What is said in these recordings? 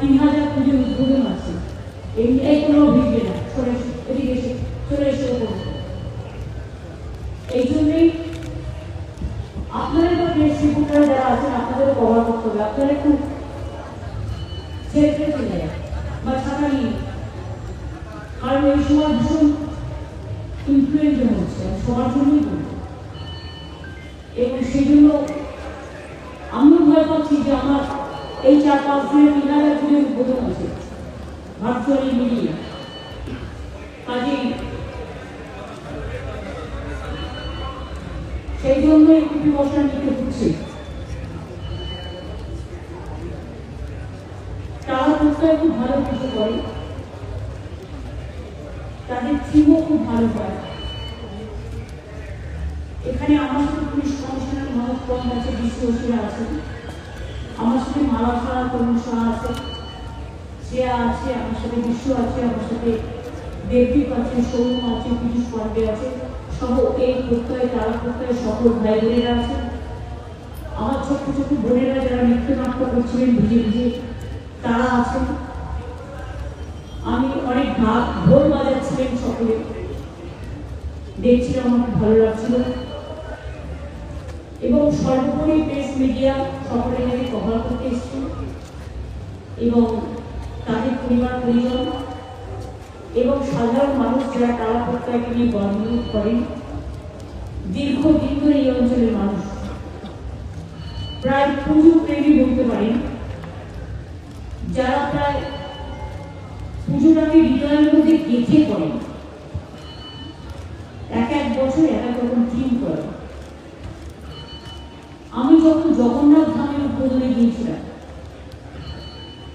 তিন হাজার পুজোর উদ্বোধন আছে। এই এই কোনো ভিড়বে না সরে এসে, এদিকে এসে চলে এসে করব এই জন্যই আপনাদের বা প্রেস রিপোর্টার যারা আছেন আপনাদেরও কভার করতে হবে আপনারা একটু ছেড়ে ছেড়ে চলে যায় বা ছাতা নিয়ে কারণ এই সময় ভীষণ ইনফ্লুয়েঞ্জা হচ্ছে আমি সবার জন্যই বলব এবং সেই জন্য আমিও ভয় পাচ্ছি যে আমার এই চার পাঁচ দিনের তিন হাজার দিনের উদ্বোধন আছে ভার্চুয়ালি মিলিয়ে কাজেই সেই জন্য একটু প্রিকশন নিতে হচ্ছে তারা প্রত্যয় খুব ভালো কিছু করে। তাদের থিমও খুব ভালো হয় এখানে আমার সাথে পুলিশ কমিশনার মনোজ কম আছে বিশ্বসীরা আছেন আমার সাথে মালা সাহা তরুণ আছে। শ্রেয়া আছে, আমার সাথে বিশ্ব আছে, আমার সাথে দেবদীপ আছে সৌম আছে, পীযুষ পান্ডে আছে। সহ এই প্রত্যয়ে তারা প্রত্যয়ে সকল ভাই বোনেরা আছেন আমার ছোট্ট ছোট্ট বোনেরা যারা নৃত্যনাট্য করছিলেন, ভিজে ভিজে তারা আছেন। আমি অনেক ঢাক ঢোল বাজাচ্ছিলেন সকলে। দেখছিলাম আমার ভালো লাগছিল। এবং সর্বোপরি প্রেস মিডিয়া সকলে এখানে কভার করতে এসেছেন এবং তাদের পরিবার, পরিজন এবং সাধারণ মানুষ যারা তারা প্রত্যেকে নিয়ে গর্ববোধ করেন দীর্ঘদিন ধরে এই অঞ্চলের মানুষ। প্রায় পুজো প্রেমী বলতে পারেন, যারা প্রায় পুজোটাকে হৃদয়ের মধ্যে গেঁথে করেন এক এক বছর এক এক রকম থিম করে আমি যখন জগন্নাথ ধামের উদ্বোধনে গিয়েছিলাম,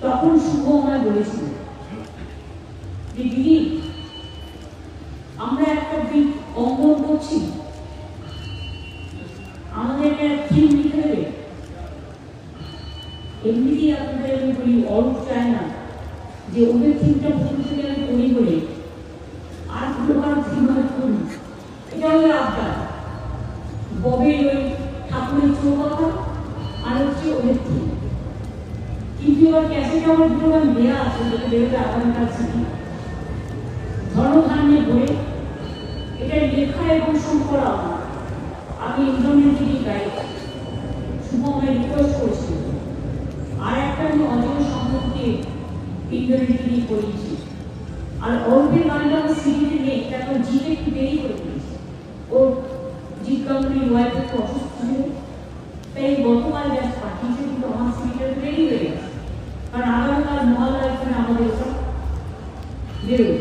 তখন শুভ আমায় বলেছিল যে দিদি আমরা একটা দিক অঙ্কন করছি আমাদের একটা থিম লিখে দেবে এমনিতেই আপনাদের আমি বলি অরূপ চায় না যে ওদের থিমটা প্রথম থেকে আমি করি বলে আর দুটো কারও থিম আমি করি এটা হলো আবদার ববের ওই ঠাকুরের চৌকাঠা আর হচ্ছে ওদের থিম কিন্তু এবার ক্যাসেটে আমার দুটো গান দেওয়া আছে যেটা বেরোবে আগামীকাল থেকে ধর্মধান্যের বই এটা লেখা এবং শঙ্কর আমি ইন্দ্রনীল থেকে গাই শুভময় রিকোয়েস্ট করছি আর একটা আমি অজয় সম্পর্কে নিয়ে করেছি আর অল্পের গানটা আমার নেই, তারপর জিতে একটু দেরি করে দিয়েছে ও জিৎ গাঙ্গুলির ওয়াইফ একটু অসুস্থ ছিল তাই গতকাল জাস্ট পাঠিয়েছে কিন্তু আমার সিডিটা দেরি হয়ে গেছে কারণ আগামীকাল মহালয়া এখানে আমাদের ওটা বেরোবে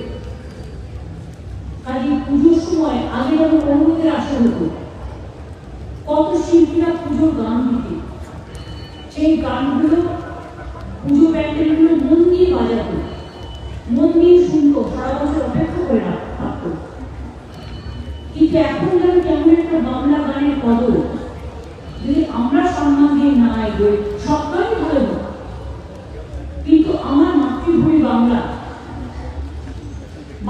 কাজে পুজোর সময় আগে যেমন অনুরোধের আসা হতো কত শিল্পীরা পুজোর গান দিতে সেই গানগুলো, পুজো প্যান্ডেলগুলো মন দিয়ে মন দিয়ে শুনতো সারা বছর অপেক্ষা করে থাকতো কিন্তু এখন যেন কেমন একটা বাংলা গানের কদর। যদি আমরা সম্মান দিয়ে না এগোই ভালো। কিন্তু আমার মাতৃভূমি বাংলা।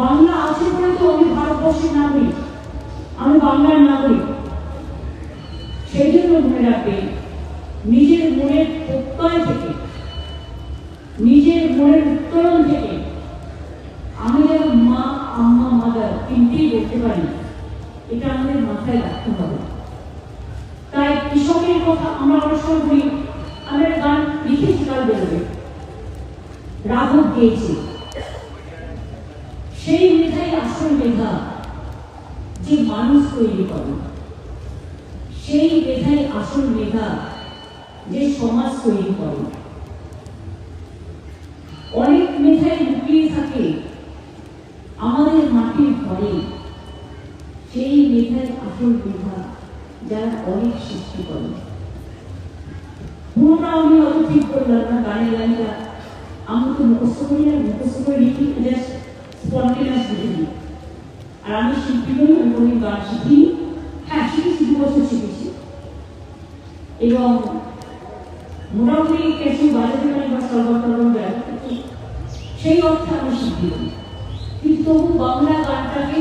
বাংলা আছে বলে তো আমি ভারতবর্ষের নাগরিক। আমি বাংলার নাগরিক সেই জন্য মনে রাখবেন নিজের মনের প্রত্যয় থেকে নিজের মনের উত্তরণ থেকে আমি যেন মা আম্মা মাদার বলতে পারি এটা আমাদের মাথায় রাখতে হবে। তাই কৃষকের কথা আমরা সময় বলি আমি একটা গান লিখেছি কাল বেরোবে। রাঘব গিয়েছি। সেই মেধাই আসল মেধা যে মানুষ তৈরি করে। সেই মেধাই আসল মেধা যে সমাজ তৈরি করে। অনেক মেধাই লুকিয়ে থাকে আমাদের মাটির ঘরে। সেই মেধাই আসল মেধা যারা অনেক সৃষ্টি করে। আমি অত ঠিক করলাম না গানের লাইনটা আমি তো মুখস্থ করি না মুখস্থ করে লিখি। আর আমি শিল্পী আমি গান শিখিনি হ্যাঁ শিখেছি বছর শিখেছি। এবং মোটামুটি কিছু বাজাতে পারি বা দেয় সেই অর্থে আমি শিখি কিন্তু তবু বাংলা গানটাকে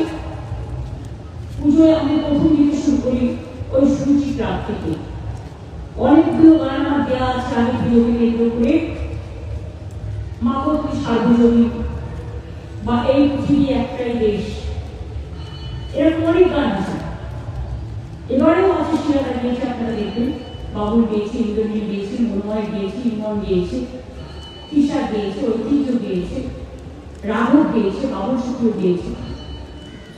পুজোয় আমি প্রথম দিকে শুরু করি ওই সুরুচি রাত থেকে অনেকগুলো গান আমার দেওয়া আছে আমি করে মাগতি সার্বজনীন বা এই পৃথিবী একটাই দেশ। এরকম অনেক গান আছে। এবারেও আছে শিলাটা গিয়েছে আপনারা দেখবেন। বাবুল গিয়েছে, ইন্দ্রনীল গিয়েছে, মনোময় গিয়েছে, ইমন গিয়েছে তিশা গিয়েছে, ঐতিহ্য গিয়েছে রাঘব গিয়েছে, বাবুল শুক্র গিয়েছে।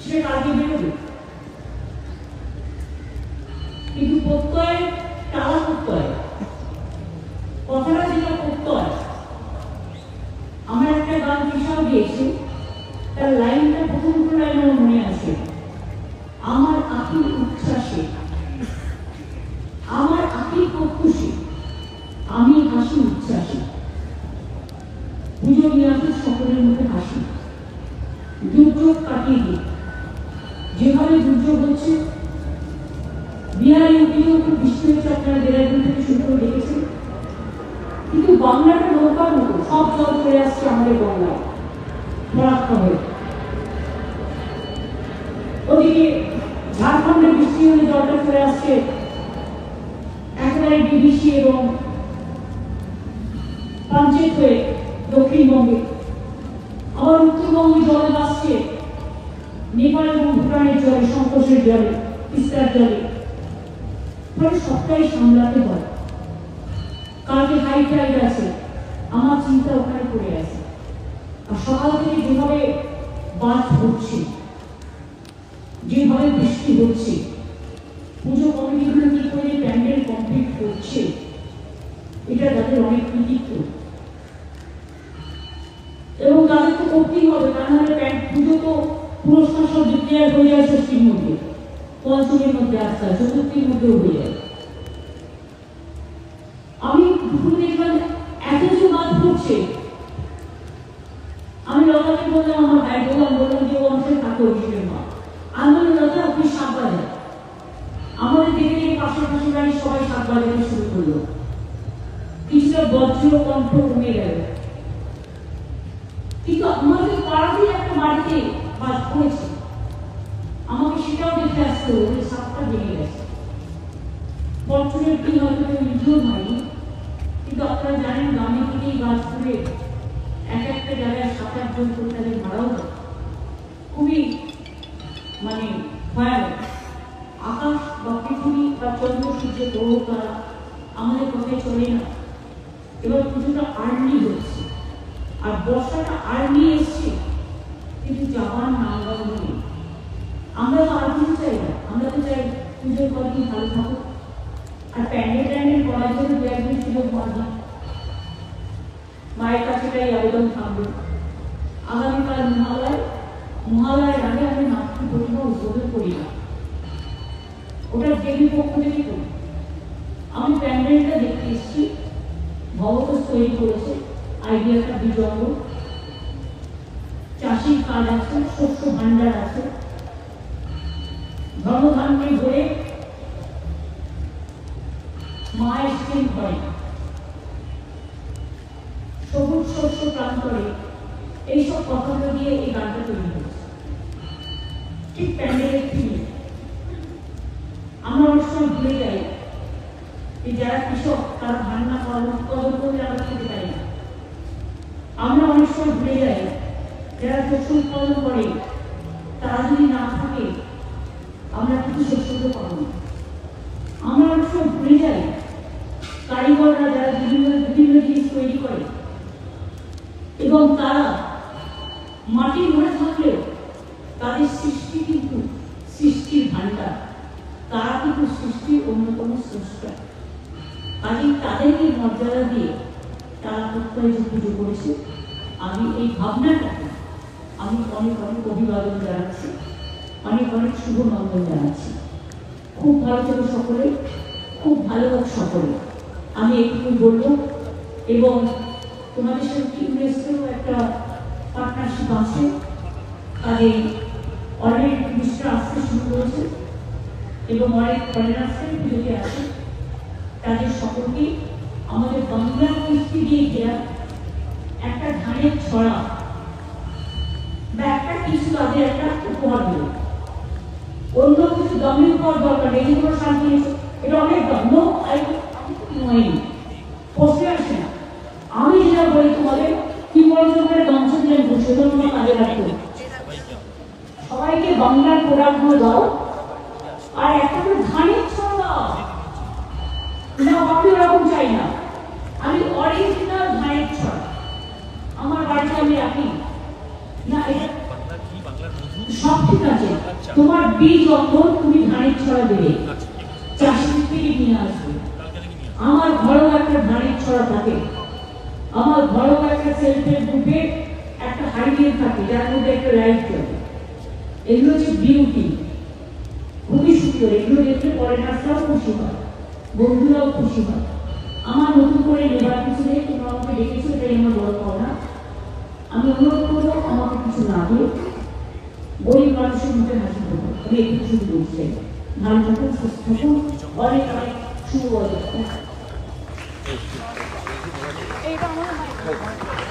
সেটা কালকে বেরোবে? কিন্তু প্রত্যয় টালা প্রত্যয়। কথাটা যেটা প্রত্যয় আমার একটা গান তৃষাও গিয়েছে, তার লাইনটা প্রথম লাইন আমার মনে আছে। আমার আখির উচ্ছ্বাসে, আমার আখির প্রত্যুষে আমি হাসি উচ্ছ্বাসে। পুজো নিয়ে আসে সকলের মধ্যে হাসি। দুর্যোগ কাটিয়ে দিই যেভাবে দুর্যোগ হচ্ছে বিহার ইউপিও বৃষ্টি হচ্ছে আপনারা দেরাদুন থেকে শুরু করে কিন্তু বাংলাটা নৌকার মতো সব জল চলে আসছে আমাদের ফরাক্কা হয়ে। ওদিকে ঝাড়খণ্ডে বৃষ্টি জলটা চলে আসছে একেবারে ডিবিসি এবং পাঞ্চেত হয়ে দক্ষিণবঙ্গে। আবার উত্তরবঙ্গে জলে আসছে নেপাল এবং ভুটানের জলে সংকোচের জলে, তিস্তার জলে। ফলে সবটাই সামলাতে হয়। কালকে হাই আছে। আমার চিন্তা ওখানে পড়ে আছে। আর সকাল থেকে যেভাবে বাজ হচ্ছে, যেভাবে বৃষ্টি হচ্ছে, পুজো কমিটিগুলো কি করে প্যান্ডেল কমপ্লিট করছে, এটা তাদের অনেক কৃতিত্ব। এবং তাদের তো করতেই হবে তা নাহলে প্যান্ট পুজো তো পুরস্কার সব ডিক্লেয়ার হয়ে যায় ষষ্ঠীর মধ্যে, পঞ্চমীর মধ্যে আসতে হয় চতুর্থীর মধ্যেও হয়ে যায় আমি দুপুর দেখলাম এত যে বাদ পড়ছে আমি লতাকে বললাম আমার ভাই বললাম বললাম যে ও আমাদের থাকে অভিষেকের মা আমি বললাম লতা আপনি সাত বাজে আমাদের দেখে দেখে পাশের পাশে বাড়ি সবাই সাত বাজাতে শুরু করল কিছুটা বজ্র কণ্ঠ কমে গেল কিন্তু আমাদের পাড়াতেই একটা বাড়িতে বাদ পড়েছে আমাকে সেটাও দেখে আসতে হলো যে সাতটা ভেঙে গেছে বছরের দিন হয়তো কেউ ইনজোর হয়নি কিন্তু আপনারা জানেন গ্রামে থেকেই গাছ করে এক একটা জায়গায় সাত আটজন করে তাদের মারাও হয়। খুবই মানে ভয়ানক আকাশ বা পৃথিবী বা চন্দ্র সূর্য গ্রহ তারা আমাদের কথায় চলে না এবার আর বর্ষাটা আর নিয়ে এসছে, কিন্তু যাওয়ার নাম গন্ধ নেই। আমরা তো আর কিছু চাই না। আমরা তো চাই পুজোর কদিন ভালো থাকুক। আর প্যান্ডেল ট্যান্ডেল করার জন্য দু একদিন সুযোগ পাওয়া মায়ের কাছে তাই আবেদন থাকবে। আগামীকাল মহালয়, মহালয়ের আগে আমি মাতৃ প্রতিমা উদ্বোধন করি না। ওটা দেবী পক্ষ থেকে করি। আমি প্যান্ডেলটা দেখতে এসেছি। ভগত তৈরি করেছে। আইডিয়াটা বিজঙ্গ চাষির কাজ আছে, শস্য ভান্ডার আছে। ধর্মধান্যে ধরে মায়ের স্ত্রী ঘরে। সবুজ শস্য প্রান্তরে এইসব কথাগুলো দিয়ে এই গানটা তৈরি হয়েছে ঠিক প্যান্ডেলের থিমে আমরা অনেক সময় ভুলে যাই যে যারা কৃষক তারা ধান না কর্ম উৎপাদন করলে আমরা খেতে পারি না আমরা অনেক সময় ভুলে যাই যারা শস্য উৎপাদন করে তারা যদি না থাকে আমরা কিছু শস্য তো পাবো না আমরা অনেক সময় ভুলে যাই কারিগররা যারা বিভিন্ন বিভিন্ন জিনিস তৈরি করে এবং তারা মাটির ঘরে থাকলেও তাদের সৃষ্টি কিন্তু সৃষ্টির ভাণ্ডার। তারা কিন্তু সৃষ্টির অন্যতম স্রষ্টা। কাজে তাদেরকে মর্যাদা দিয়ে তারা প্রত্যয় পুজো করেছে, আমি এই ভাবনাটাকে আমি অনেক অনেক অভিবাদন জানাচ্ছি, অনেক অনেক শুভ নন্দন জানাচ্ছি। খুব ভালো থেকো সকলে, খুব ভালো হোক সকলে। আমি একটু বলব এবং তোমাদের সাথে ইউনেস্কোর একটা পার্টনারশিপ আছে। তাদের অনেক টুরিস্টরা আসতে শুরু করেছে এবং অনেক ফরেনার্সের পুজোতে আছে। তাদের সকলকে আমাদের বাংলার কৃষ্টি দিয়ে ঘেরা একটা ধানের ছড়া বা একটা কিছু তাদের একটা উপহার দেবে। অন্য কিছু দামি উপহার দরকার নেই কোনো শান্তি এটা অনেক দাম। নো আই নয় বসে না বলি কি বলছো করে তো তোমার কাজে লাগবে। সবাইকে বাংলার প্রোডাক্টগুলো দাও। আর একটা করে ধানের ছড়া দাও। না আমি ওরকম চাই না। আমি অরিজিনাল ধানের ছড়া আমার বাড়িতে আমি রাখি। না সব ঠিক আছে। তোমার বীজ অন্তর তুমি ধানের ছড়া দেবে চাষির থেকে নিয়ে আসবে। আমার ঘরেও একটা ধানের ছড়া থাকে। আমার ঘরেও একটা সেলফের গ্রুপে একটা হাইলিয়ে থাকে, যার মধ্যে একটা লাইট চলে এগুলো হচ্ছে বিউটি খুবই সুন্দর, এগুলো দেখলে নাচটাও খুশি হয়, বন্ধুরাও খুশি হয়। আমার নতুন করে নেবার কিছু নেই তোমরা আমাকে ডেকেছো, এটাই আমার বড় পাওনা। আমি অনুরোধ করব, আমাকে কিছু না দিয়ে গরিব মানুষের মুখে হাসি দেবো আমি একটু শুধু বলছি, ভালো থাকুন, সুস্থ থাকুন। অনেক অনেক শুভ আমি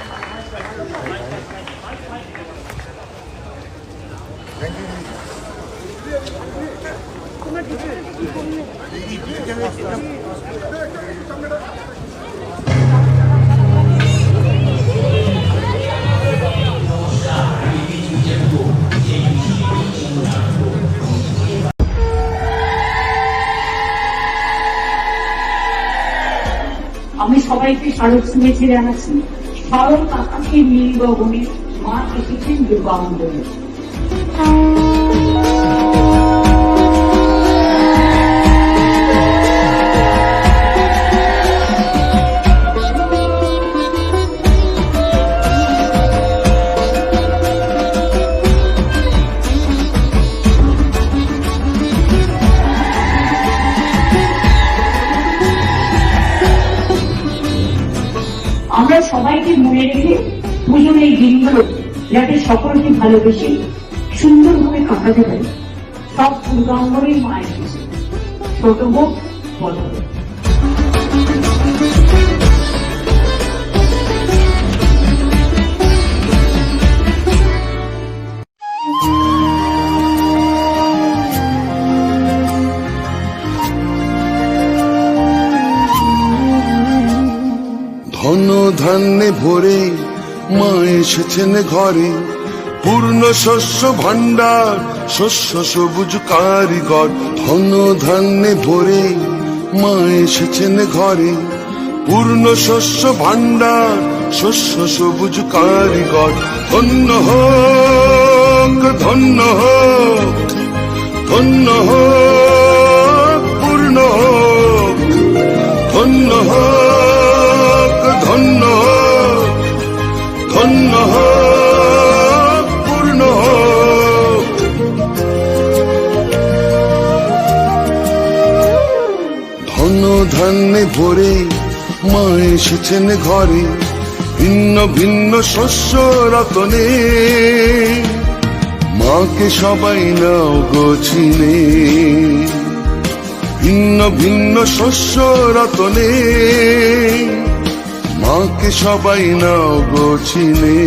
সবাইকে স্মারক শুনেছি জানাচ্ছি। সরল আকাশে নীল গগনে মা এসেছেন দুর্গামণ্ডলে আমরা ভালোবেসে সুন্দরভাবে কাটাতে পারি। সব দুর্গাঙ্গনের মা এসেছে ছোট হোক, বড় হোক। ধন ধান্যে ভরে মা এসেছেন ঘরে। পূর্ণ শস্য ভাণ্ডার, শস্য সবুজ কারিগর, ধন ধান্যে ভরে মা এসেছেন ঘরে। পূর্ণ শস্য ভাণ্ডার, শস্য সবুজ কারিগর, ধন্য হোক ধন্য হোক ধন্য হোক, পূর্ণ হোক, ধন্য হোক। ভরে মা এসেছেন ঘরে, ভিন্ন ভিন্ন শস্য রতনে। মাকে সবাই নাও গোছিনে ভিন্ন ভিন্ন শস্য রতনে। মাকে সবাই নাও গোছিনে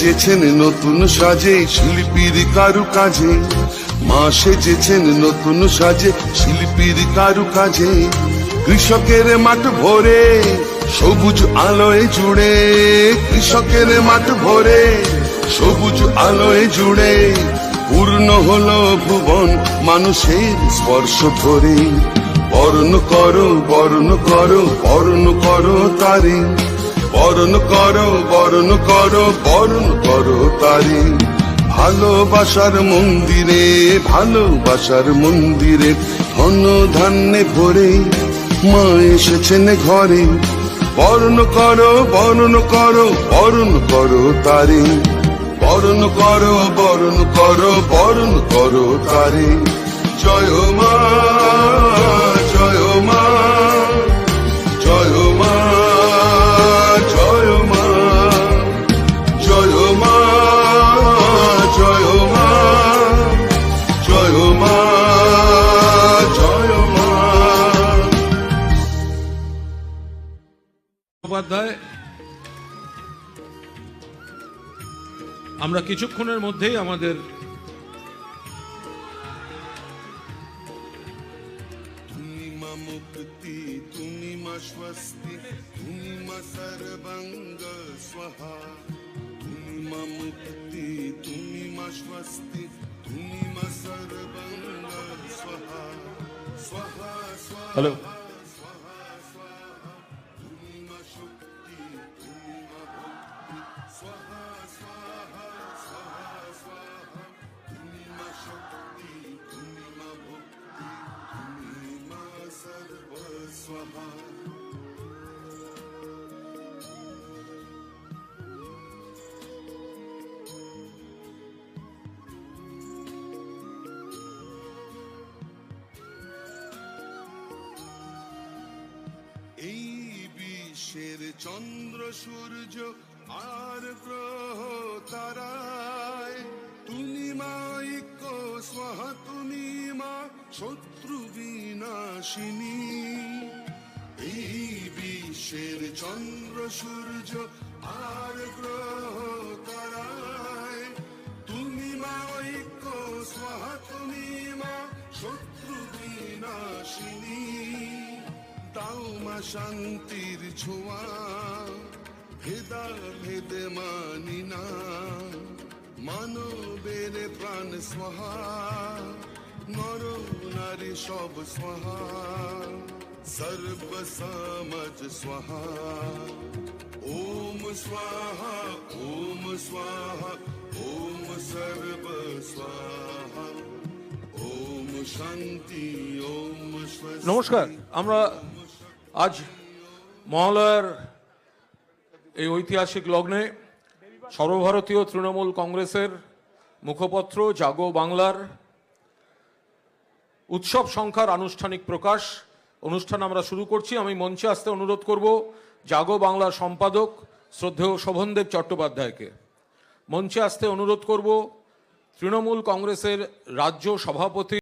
সেজেছেন নতুন সাজে শিল্পীর কারু কাজে মা সেজেছেন নতুন সাজে শিল্পীর কারু কাজে কৃষকের মাঠ ভরে সবুজ আলোয় জুড়ে। কৃষকের মাঠ ভরে সবুজ আলোয় জুড়ে। পূর্ণ হলো ভুবন মানুষের স্পর্শ ধরে বরণ করো বরণ করো বরণ করো তারে। বরণ করো বরণ করো বরণ করো তারি। ভালোবাসার মন্দিরে ভালোবাসার মন্দিরে ধন ধান্যে ভরে মা এসেছেন ঘরে। বরণ করো বরণ করো বরণ করো তারে। বরণ করো বরণ করো বরণ করো তারে। জয় মা আমরা কিছুক্ষণের মধ্যেই আমাদের তুমি মা মুক্তি তুমি মা স্বস্তি তুমি মা সর্বঙ্গ স্বহা। তুমি মা মুক্তি তুমি মা স্বস্তি তুমি মা সর্বঙ্গ স্বহা। স্বহা স্বহা। হ্যালো। স্বাহা এই বিশ্বের চন্দ্র সূর্য আর গ্রহ তারায়। তুমি মা ঐক্য স্বাহা তুমি মা, শত্রু বিনাশিনী। বিশ্বের চন্দ্র, সূর্য আর গ্রহ তারায় তুমি মা ঐক্য স্বাহা তুমি মা শত্রু বিনাশিনী। তাও মা শান্তির ছোঁয়া, ভেদা ভেদে মানি না। মানবের প্রাণ স্বাহা নর নারী সব স্বাহা সর্ব সমাজ স্বাহা ওম স্বাহা ওম স্বাহা ওম সর্ব স্বাহা ওম শান্তি ওম নমস্কার আমরা আজ মহালয়ার এই ঐতিহাসিক লগ্নে সর্বভারতীয় তৃণমূল কংগ্রেসের মুখপত্র জাগো বাংলার উৎসব সংখ্যার আনুষ্ঠানিক প্রকাশ অনুষ্ঠান আমরা শুরু করছি। আমি মঞ্চে আসতে অনুরোধ করব জাগো বাংলার সম্পাদক শ্রদ্ধেয় শোভনদেব চট্টোপাধ্যায়কে। মঞ্চে আসতে অনুরোধ করব তৃণমূল কংগ্রেসের রাজ্য সভাপতি